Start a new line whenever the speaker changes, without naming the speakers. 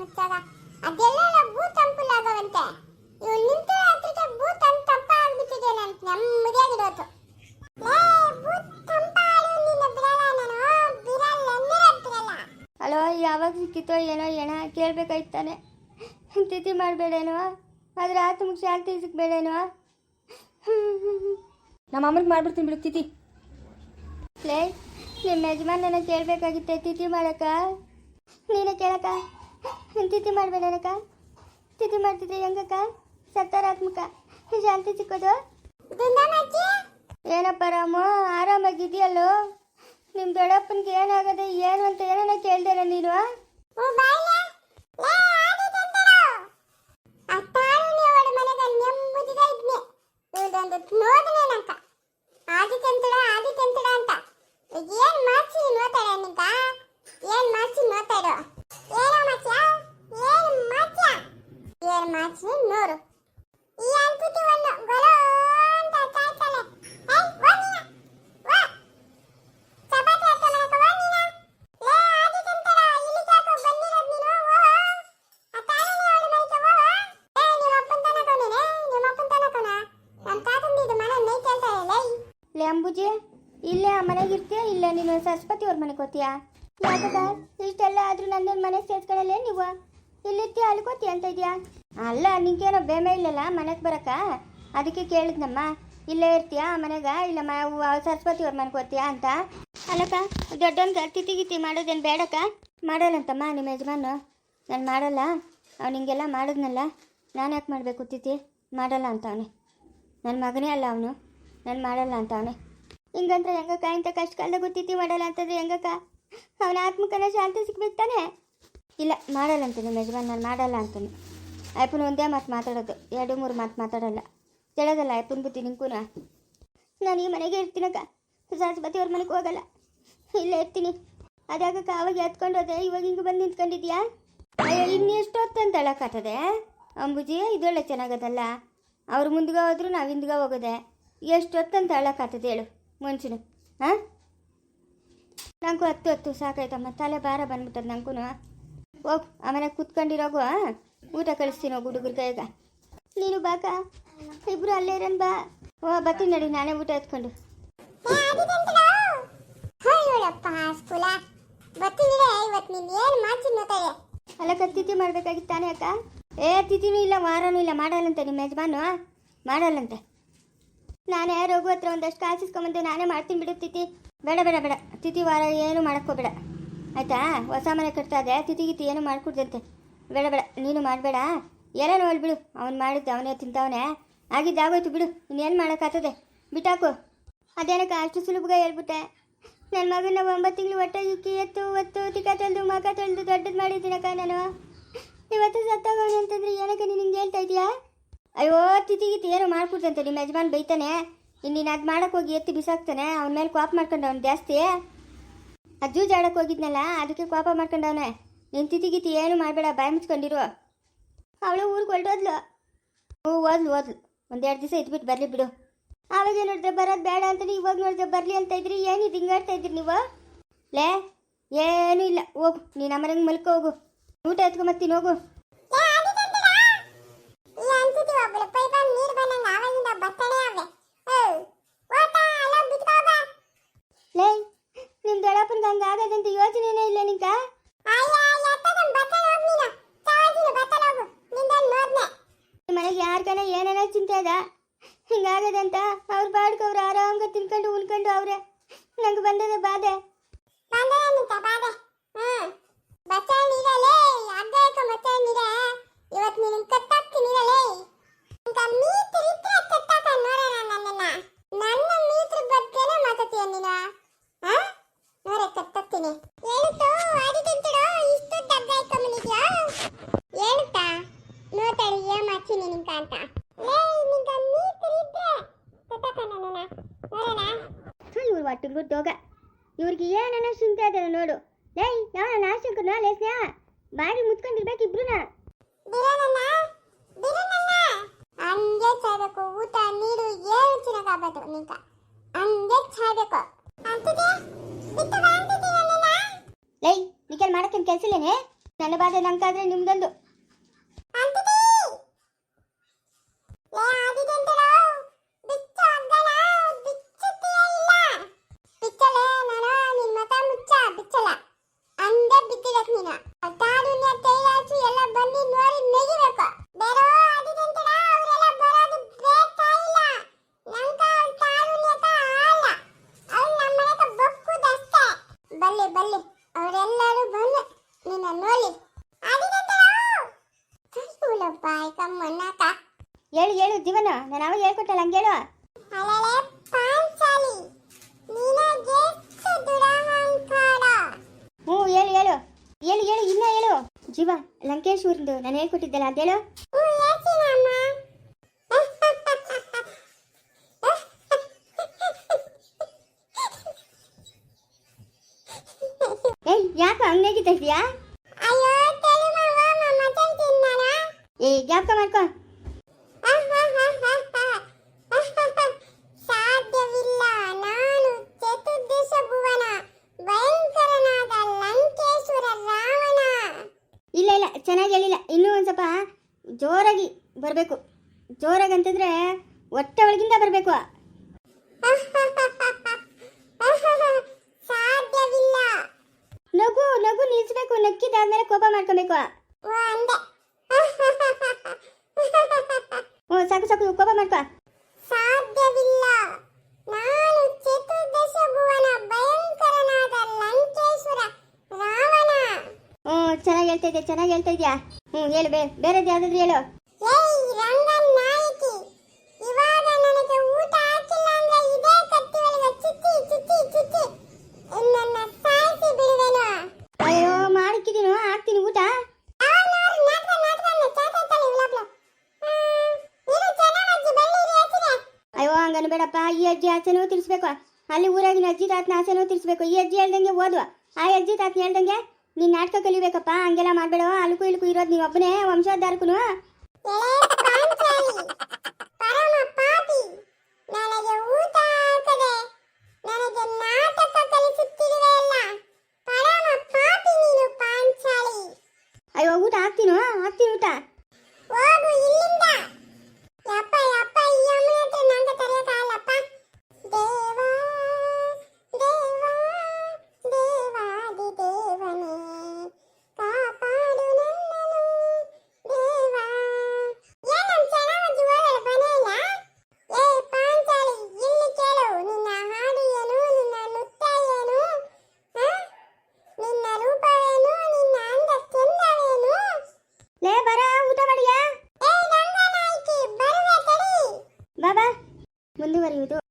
ಮುಚ್ಚಾಗ ಅದೆಲ್ಲ ಭೂ ತಂಪುಲಾಗವಂತೆ ಇವ್ ನಿಂತ ಹತ್ರಕ್ಕೆ ಭೂ ತಂಪ ಆಗ್ಬಿಟ್ಟಿದೆ ನನ್ ನೆಮ್ಮದಿಯಾಗಿರೋದು. ಲೇ, ಭೂ ತಂಪಾಡು ನಿನ್ನ ಬಿಡಲ್ಲ ನಾನು. ಬಿಡಲ್ಲ ಅಂದ್ರೆ ಬಿಡಲ್ಲ.
ಅಲೋ ಯಾವಾಗ ಸಿಕ್ಕಿತೋ ಏನೋ ಏನ ಕೇಳ್ಬೇಕಾಯ್ತಾನೆ. ತಿಥಿ ಮಾಡಬೇಡೇನೋ. ಅದ್ರ ಆತ್ಮಕ್ಕೆ ಶಾಂತಿ ಸಿಗ್ಬೇಡೇನೋ
ನಮ್ಮ ಅಮ್ಮನಿಗೆ ಮಾಡ್ಬಿಡ್ತೀನಿ ಬಿಡು ತಿಥಿ.
ಲೇ ನಿಮ್ಮ ಯಜಮಾನನ ಕೇಳಬೇಕಾಗಿತ್ತೆ ತಿಥಿ ಮಾಡಕ್ಕ? ನೀನೇ ಕೇಳಕ್ಕ? ತಿಥಿ ಮಾಡಬೇಡನಕ್ಕ ತಿಥಿ ಮಾಡ್ತಿದ್ದೆ ಹೆಂಗಕ್ಕ? ಸಕಾರಾತ್ಮಕ. ಶಾಂತಿ ಸಿಕ್ಕೋದು? ಏನಪ್ಪ ರಾಮು ಆರಾಮಾಗಿದೆಯಲ್ಲೋ ನಿಮ್ಮ ದೊಡ್ಡಪ್ಪನಿಗೆ ಏನಾಗದೆ ಏನು ಅಂತ ಏನಾನ ಕೇಳ್ದಾರ ನೀನು
ಓ ಬಾಯ್ಲೆ ಲೇ ಆದಿತ್ಯಂತರು ಆ ತಾರುಣ್ಯ ಅವಳ ಮನೆಗೆ ನೆಮ್ಮದಿగా ಇದ್ನೆ ಇದೊಂದು ನೋದನೆ ನಂಕ ಆದಿತ್ಯಂತಡ ಆದಿತ್ಯಂತಡ ಅಂತ ಈಗ ಏನ್ ಮಾರ್ಚಿ ನೋತಾಡ ನಿಂಕ ಏನ್ ಮಾರ್ಚಿ ನೋತಾಡು ಏನೋ ಮಾಚ್ಯ ಏನ್ ಮಾಚ್ಯ ಏನ್ ಮಾರ್ಚಿ ನೋರು ಈ ಅನ್ಪುಟಿವನ್ನು ಗೊಲೋ ಅಂತ ಕಾಯ್ತಾಳೆ ಏಯ್ ಬಾ ನೀನು ಬಾ ಚಪಾತಿ ಅರ್ಥ ಮಾಡಕ ಬಾ ನೀನು ಲೇ ಆದಿತ್ಯಂತಡ ಇಲ್ಲಿ ಯಾಕೋ ಬಂದಿರೋದ್ ನೀನು ಓ ಆ ತಾರಣ್ಯ ಅವಳ ಮನೆಗೆ ಓ ಏ ನಿಮ್ಮ ಅಪ್ಪನ ತನಕವನೇನೆ ನಿಮ್ಮ ಅಪ್ಪನ ತನಕನ ನಮ್ಮ ತಾತಂದು ಇದು ಮನೆ ನೈ ಕೇಳ್ತಾ ಲೇ
ಅಂಬುಜಿ ಇಲ್ಲೇ ಆ ಮನೆಗೆ ಇರ್ತೀಯ? ಇಲ್ಲ, ನೀನು ಸರಸ್ವತಿ ಅವ್ರ ಮನೆಗೆ ಹೋಗ್ತೀಯಾ? ಯಾಕದ ಇಷ್ಟೆಲ್ಲ ಆದ್ರೂ ನನ್ನ ಮನೆ ಸೇರ್ಸ್ಕೊಳ್ಳಲ್ಲೇ ನೀವು? ಇಲ್ಲಿರ್ತೀಯ ಅಲ್ಕೋತೀಯ ಅಂತ ಇದೆಯಾ? ಅಲ್ಲ, ನಿಂಗೇನೋ ಬೇಮೆ ಇಲ್ಲಲ್ಲ ಮನೆಗೆ ಬರಕ ಅದಕ್ಕೆ ಕೇಳಿದ್ನಮ್ಮ. ಇಲ್ಲೇ ಇರ್ತೀಯಾ ಆ ಮನೆಗ? ಇಲ್ಲ, ಮ ಸರಸ್ವತಿ ಅವ್ರ ಮನೆಗೆ ಹೋಗ್ತೀಯಾ ಅಂತ? ಅಲ್ಲಕ್ಕ ದೊಡ್ಡವನ್ಗೆ ತಿಥಿ ಗಿತಿ ಮಾಡೋದೇನು ಬೇಡಕ್ಕ? ಮಾಡಲ್ಲಂತಮ್ಮ ನಿಮ್ಮ ಯಜಮಾನು. ನಾನು ಮಾಡಲ್ಲ. ಅವ್ನು ಹಿಂಗೆಲ್ಲ ಮಾಡಿದ್ನಲ್ಲ. ನಾನು ಯಾಕೆ ಮಾಡಬೇಕು ತಿತಿ ಮಾಡಲ್ಲ ಅಂತ ಅವನೇ. ನನ್ನ ಮಗನೇ ಅಲ್ಲ ಅವನು. ನಾನು ಮಾಡಲ್ಲ ಅಂತ ಅವನೇ. ಹಿಂಗಂದ್ರೆ ಹೆಂಗಕ್ಕ ಇಂಥ ಕಷ್ಟ ಕಾಲದಾಗ ಗೊತ್ತಿತ್ತಿ ಮಾಡಲ್ಲ ಅಂತಂದ್ರೆ ಹೆಂಗಕ್ಕ? ಅವನ ಆತ್ಮಕನ ಶಾಂತಿ ಸಿಗ್ಬೇಕು ತಾನೆ? ಇಲ್ಲ, ಮಾಡಲ್ಲ ಅಂತ ನಿಮ್ಮ ಯಜಮಾನ್, ನಾನು ಮಾಡಲ್ಲ ಅಂತಾನೆ. ಅಯ್ಯಪ್ಪನ ಒಂದೇ ಮಾತು ಮಾತಾಡೋದು, ಎರಡು ಮೂರು ಮಾತು ಮಾತಾಡಲ್ಲ. ಕೇಳೋದಲ್ಲ ಅಯ್ಯಪ್ಪನ ಬುದ್ಧಿ ನಿಂಕೂನ? ನಾನು ಈ ಮನೆಗೆ ಇರ್ತೀನಕ್ಕ, ಸರಸ್ವತಿ ಅವ್ರ ಮನೆಗೆ ಹೋಗಲ್ಲ. ಇಲ್ಲೇ ಇರ್ತೀನಿ. ಅದಾಗಕ್ಕ ಅವಾಗ ಎತ್ಕೊಂಡು ಹೋದೆ, ಇವಾಗ ಹಿಂಗೆ ಬಂದು ನಿಂತ್ಕೊಂಡಿದ್ಯಾ? ಅಯ್ಯೋ ಇನ್ನು ಹೊತ್ತಂತ ಹೇಳಕ್ಕಾಗ್ತದೆ ಅಂಬುಜಿ? ಇದೊಳ್ಳೆ ಚೆನ್ನಾಗದಲ್ಲ. ಅವ್ರು ಮುಂದ್ಗೆ ಹೋದ್ರು ನಾವು ಹಿಂದ್ಗ ಹೋಗೋದೆ. ಎಷ್ಟೊತ್ತಂತ ಹೇಳಕ್ಕಾಗ್ತದೆ ಹೇಳು. ಮುಂಚೆನು ಹಾಂ ನನಗೂ ಹತ್ತು ಹತ್ತು ಸಾಕಾಯ್ತಮ್ಮ. ತಲೆ ಭಾರ ಬಂದ್ಬಿಟ್ಟದ ನಂಗೂ ಹೋಗು ಆಮೇಲೆ ಕೂತ್ಕೊಂಡಿರೋಗು? ಊಟ ಕಳಿಸ್ತೀನಿ ಹೋಗು ಹುಡುಗರ ಕೈಗ ನೀನು ಬಾಕ ಇಬ್ರು ಅಲ್ಲೇ ಇರನ್ ಬಾ. ಓ ಬರ್ತೀನಿ ನಡಿ ನಾನೇ ಊಟ ಎತ್ಕೊಂಡು. ಅಲ್ಲ ತಿಥಿ ಮಾಡ್ಬೇಕಾಗಿತ್ತು ತಾನೇ ಅಕ್ಕ? ಏ ತಿಥಿನೂ ಇಲ್ಲ ವಾರನೂ ಇಲ್ಲ. ಮಾಡಲ್ಲಂತೆ ನಿಮ್ಮ ಯಜಮಾನು ಮಾಡಲ್ಲಂತೆ. ನಾನೇ ರೋಗು ಹತ್ರ ಒಂದಷ್ಟು ಕಾಸಿಸ್ಕೊಂಬಂದು ನಾನೇ ಮಾಡ್ತೀನಿ ಬಿಡು, ತಿಥಿ. ಬೇಡ ಬೇಡ ಬೇಡ. ತಿಥಿ ವಾರ ಏನು ಮಾಡೋಕ್ಕೋಬೇಡ ಆಯಿತಾ? ಹೊಸ ಮನೆ ಕಟ್ತಾ ಇದೆ ತಿಥಿ ಗಿತಿ ಏನು ಮಾಡ್ಕೊಡ್ದಂತೆ? ಬೇಡ ಬೇಡ. ನೀನು ಮಾಡಬೇಡ. ಎಲ್ಲ ನೋಡಿ ಬಿಡು. ಅವ್ನು ಮಾಡಿದ್ದೆ ಅವನೇ ತಿಂತವನೇ ಆಗಿದ್ದಾಗೋಯ್ತು ಬಿಡು. ಇನ್ನೇನು ಮಾಡೋಕ್ಕಾಗ್ತದೆ? ಬಿಟ್ಟಾಕು. ಅದೇನಕ್ಕೆ, ಅಷ್ಟು ಸುಲಭಗ ಹೇಳ್ಬಿಟ್ಟೆ. ನನ್ನ ಮಗನ ಒಂಬತ್ತು ತಿಂಗಳು ಒಟ್ಟಾಗಿ ಇಕ್ಕಿ ಎತ್ತು, ಒತ್ತು ತಿಕ್ಕ ತೊಳೆದು ಮಗ ತೊಳೆದು ದೊಡ್ಡದು ಮಾಡಿದ್ದೀನಕ್ಕ ನಾನು. ಇವತ್ತು ಸತ್ತೋಗೋಣ ಅಂತಂದ್ರೆ ಏನಕ್ಕೆ ನೀನು ಹಿಂಗೆ ಹೇಳ್ತಾ ಇದೀಯಾ? ಅಯ್ಯೋ, ತಿಥಿ ಗಿತಿ ಏನು ಮಾಡ್ಕೊಡ್ತಂತೆ, ನಿಮ್ಮ ಯಜಮಾನ್ ಬೈತಾನೆ. ಇನ್ನು ನೀನು ಅದು ಹೋಗಿ ಎತ್ತಿ ಬಿಸಾಕ್ತಾನೆ. ಅವನ ಮೇಲೆ ಕೋಪ ಮಾಡ್ಕೊಂಡು ಜಾಸ್ತಿ. ಅದು ಜಾಡಕ್ಕೆ ಹೋಗಿದ್ನಲ್ಲ, ಅದಕ್ಕೆ ಕೋಪ ಮಾಡ್ಕೊಂಡವನೆ ನಿನ್ನ ತಿಥಿ ಗಿತಿ ಏನು ಮಾಡಬೇಡ, ಬಾಯಿ ಮುಚ್ಕೊಂಡಿರು. ಅವಳು ಊರಿಗೆ ಹೊರಟೋದ್ಲು. ಹ್ಞೂ ಓದ್ಲು ಓದ್ಲು ಒಂದೆರಡು ದಿವಸ ಇದ್ಬಿಟ್ಟು ಬರಲಿ ಬಿಡು. ಆವಾಗ ನೋಡಿದ್ರೆ ಬರೋದು ಬೇಡ ಅಂತ ಇವಾಗ ನೋಡಿದ್ರೆ ಬರಲಿ ಅಂತ ಇದ್ರಿ ಏನಿದು ಹಿಂಗಾಡ್ತಾ ಇದ್ರಿ ನೀವು? ಲೇ, ಏನೂ ಇಲ್ಲ, ಹೋಗು. ನೀನು ಅಮ್ಮನಿಗೆ ಮಲ್ಕೋಗು ಹೋಗು. ಊಟ ಎತ್ಕೊಂಬತ್ತೀನಿ, ಹೋಗು
ಏ ಆದಿತ್ಯಂತಡ ಈ ಅನ್ಸುತ್ತಿ ಒಬ್ಬಳು ಪೈಪ ನೀರು ಬಂದಂಗ ಆವಾಗಿಂದ ಬರ್ತಾನೆ ಅವೆ ಏ ಓಟ ಅಲ್ಲ ಬಿಟ್ಕೋ ಬಾ
ಲೇ ನಿಮ್ಮ ದೊಡ್ಡಪ್ಪನಿಗೆ ಹಂಗೆ ಆಗೋದಂತ ಯೋಚನೆನೇ ಇಲ್ಲ ನಿಂಕ
ಅಯ್ಯ ಎತ್ತದಂ ಬರ್ತಾನೆ ಹೋಗ್ ನೀನು ಚಾವಜಿನ ಬರ್ತಾನೆ ಹೋಗು ನಿಂದನ್ ನೋಡ್ನೆ
ಮನೆಗೆ ಏನೇನೋ ಚಿಂತೆ ಅದ. ಹಿಂಗಾಗದಂತ ಅವ್ರ ಬಾಡ್ಗೆ ಅವ್ರು ಆರಾಮ್ಗೆ ತಿನ್ಕೊಂಡು ಉಳ್ಕೊಂಡು ಅವ್ರೆ. ನಂಗೆ ಬಂದದ ಬಾಧೆ.
ಬಚ್ಚಾಳ ನೀರಲೇ, ಅರ್ಧ ಏಕ ಬಚ್ಚಾಳ ನೀರ. ಇವತ್ತು ನೀನು ಕಟ್ಟಾಕ್ತೀನಿ ನೀರಲೇ.
ಇವ್ರು ದೋಗ ಇವ್ರಿಗೆ ಏನನ್ನ ಸುಂತ ಇದೆ ನೋಡು. ಲೈ ಯಾವ ನನ್ನ ಆಶಂಕನ ಲೇಸ್ನ ಬಾಗಿಲು
ಮುಚ್ಕೊಂಡಿರ್ಬೇಕು ಇಬ್ರುನ. ಹಂಗೆ ಚಾಯ್ಬೇಕು. ಊಟ ನೀರು ಏನು ಚಿನ್ನಕ್ಕಾಗಬೇಕು ನಿಂಕ ಹಂಗೆ ಚಾಯ್ಬೇಕು.
ಲೈ ನಿಕಲ್ ಮಾಡಕ್ಕೆ ಕೆಲಸ ಇಲ್ಲೇನೆ?
ನನ್ನ ಬಾಧೆ ನಂಗಾದ್ರೆ ನಿಮ್ದೊಂದು.
ಏನು ನಾನು
ಅವಾಗ ಹೇಳ್ಕೊಟ್ಟಲ್ಲ ಹಂಗೆ ಹೇಳು ಹ್ಞೂ ಹೇಳು ಹೇಳು. ಹೇಳು ಹೇಳು ಇನ್ನ ಹೇಳು. ಜೀವ ಲಂಕೇಶ್ ಅವ್ರದ್ದು ನಾನು ಹೇಳ್ಕೊಟ್ಟಿದ್ದಲ್ಲ
ಅದೇಳು
ಏಯ್ ಯಾಕೆ
ಅಂಗಡಿಯಾಗಿದ್ದಿಯಾ
ಏ ಜ್ಞಾಪಕ ಮಾಡ್ಕೊ. ಬರಬೇಕು. ಜೋರಾಗಿ ಅಂತಿದ್ರೆ ಹೊಟ್ಟೆ ಒಳಗಿಂದ ಬರಬೇಕು. ನಗು ನಗು ನಿಲ್ಸ್ಬೇಕು. ನಕ್ಕಿದಾದ್ಮೇಲೆ ಕೋಪ ಮಾಡ್ಕೊಬೇಕು.
ಓ
ಸಾಕು ಸಾಕು ಕೋಪ ಮಾಡ್ಕೊ.
ಸಾಧ್ಯವಿಲ್ಲ. ನಾನು ಚತುರ್ದಶ ಭುವನ ಭಯಂಕರನಾದ ಲಂಕೇಶ್ವರ ರಾವಣ.
ಹ್ಞೂ ಚೆನ್ನಾಗಿ ಹೇಳ್ತಾ ಚೆನ್ನಾಗಿ ಹೇಳ್ತಾ ಇದೆಯಾ? ಹ್ಞೂ ಹೇಳು ಬೇರೆ ಯಾವ್ದಾದ್ರು ಹೇಳು. ಅಜ್ಜಿ ಆಚೆನೂ ತಿಳಿಸ್ಬೇಕು ಅಲ್ಲಿ ಊರಾಗಿನ ಅಜ್ಜಿ ತಾತನ ಆಸೆನೋ ತಿಳಿಸ್ಬೇಕು ಈ ಅಜ್ಜಿ ಹೇಳ್ದಂಗೆ ಓದು ಆ ಅಜ್ಜಿ ತಾತನ ಹೇಳ್ದಂಗೆ ನೀನ್ ನಾಟಕ ಕಲಿಬೇಕಪ್ಪ, ಹಂಗೆಲ್ಲ ಮಾಡ್ಬೇಡ. ಅಲ್ಕು ಇಲ್ಕು ಇರೋದು ನೀವೊಬ್ಬನೇ ವಂಶೋದ್ಧಾರಕನು. ಪರಮಪ್ಪ. మరియు